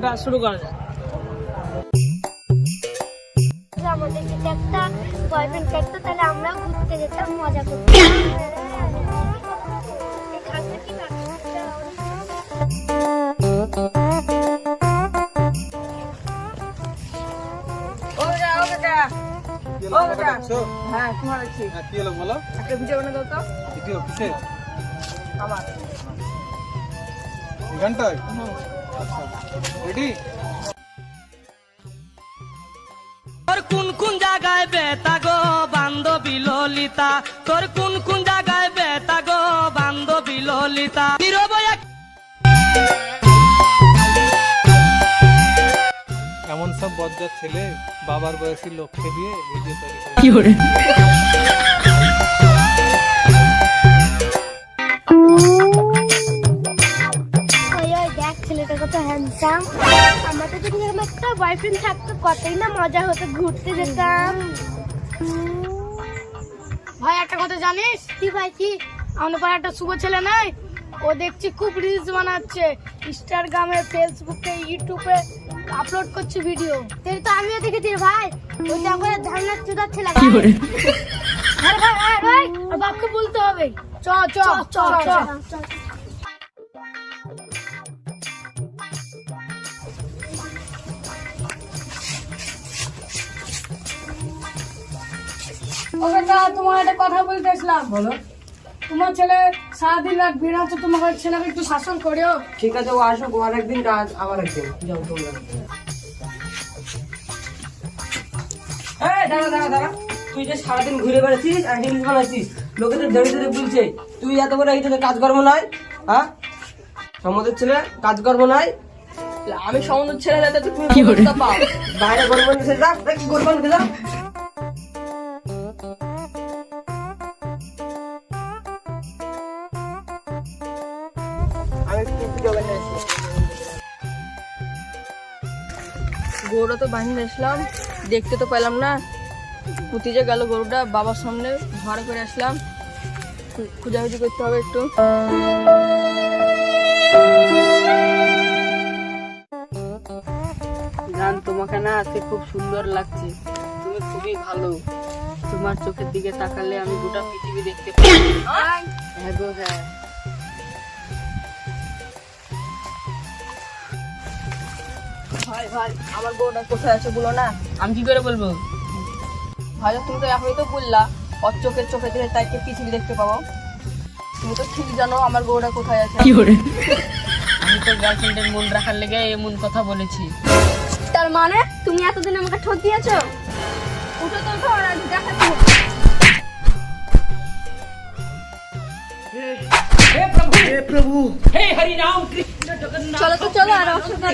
এটা শুরু করা যাক। যদি আমাদের যদি একটা বয়ফ্রেন্ড থাকতো তাহলে আমরা ঘুরতে যেতাম মজা করতাম। এখানটা কি ও বেটা ও বেটা। ও বেটা। হ্যাঁ তোমার আছি। হ্যাঁ, কি হলো বলো? একটা ভিডিও বানিয়ে দাও তো। ভিডিও কিসে আমার। এখানটায় আচ্ছা রেডি তোর কোন কোন জায়গায় বেতা গো বান্ধবী ললিতা? তোর কোন কোন জায়গায় বেতা গো বান্ধবী ললিতা? এমন সব বজ্জার ছেলে বাবার বয়সী লোককে দিয়ে ভিডিও তৈরি করে? কত আমাদের যদি এরকম একটা বয়ফ্রেন্ড থাকতো কতই না মজা হতো ঘুরতে যেতাম। ভাই একটা কথা জানিস? কি ভাই কি? আমাদের পাড়ায় একটা শুভ ছেলে নাই? ও দেখছি খুব রিলস বানাচ্ছে। ইনস্টাগ্রামে ফেসবুকে ইউটিউবে আপলোড করছে ভিডিও তাই তো আমিও দেখেছি ভাই। ওই জঙ্গলে ধারণা চুদার ছেলে। ভাই আরে ভাই আর বাপকে বলতে হবে। চ চ। চ চ। তোমার একটা কথা বলতে আসলাম। বলো। তোমার ছেলে সারাদিন রাত তোমার ছেলেকে একটু শাসন করেও। ঠিক আছে ও আসুক ওর একদিন কাজ আমার একদিন। যাও তোমরা এই দাঁড়া দাঁড়া দাঁড়া। তুই যে সারাদিন ঘুরে বেড়াচ্ছিস আর বানাচ্ছিস লোকেদের ধরে ধরে বলছে তুই এত বড় এই কাজকর্ম নাই হ্যাঁ? সমুদ্রের ছেলে কাজকর্ম নাই আমি সমুদ্রের ছেলে যাতে তুমি কি বাইরে গরম নিচে যা দেখি গরম গরুটা তো বানিয়ে আসলাম দেখতে তো পেলাম না। যে গেল গরুটা বাবার সামনে ভাড়া করে আসলাম। খুঁজাখুঁজি করতে হবে একটু। জান তোমাকে না আজকে খুব সুন্দর লাগছে। তুমি খুবই ভালো। তোমার চোখের দিকে তাকালে আমি গোটা পৃথিবী দেখতে পাই হ্যাঁ গো হ্যাঁ। ভাই ভাই আমার বউটা কোথায় আছে বলো না আমি কি করে বলবো ভাই তুমি তো এখনই তো বললা ওর চোখের চোখে দেখে তাইকে পৃথিবী দেখতে পাবো তুমি তো ঠিক জানো আমার বউটা কোথায় আছে আমি তো গার্লফ্রেন্ডের মন রাখার লেগে এমন কথা বলেছি তার মানে তুমি এতদিন আমাকে ঠকিয়েছো উঠো তো উঠো আর আজ দেখাচ্ছি हे हरि राम कृष्ण जगन्नाथ চলো তো চলো আর অসুবিধা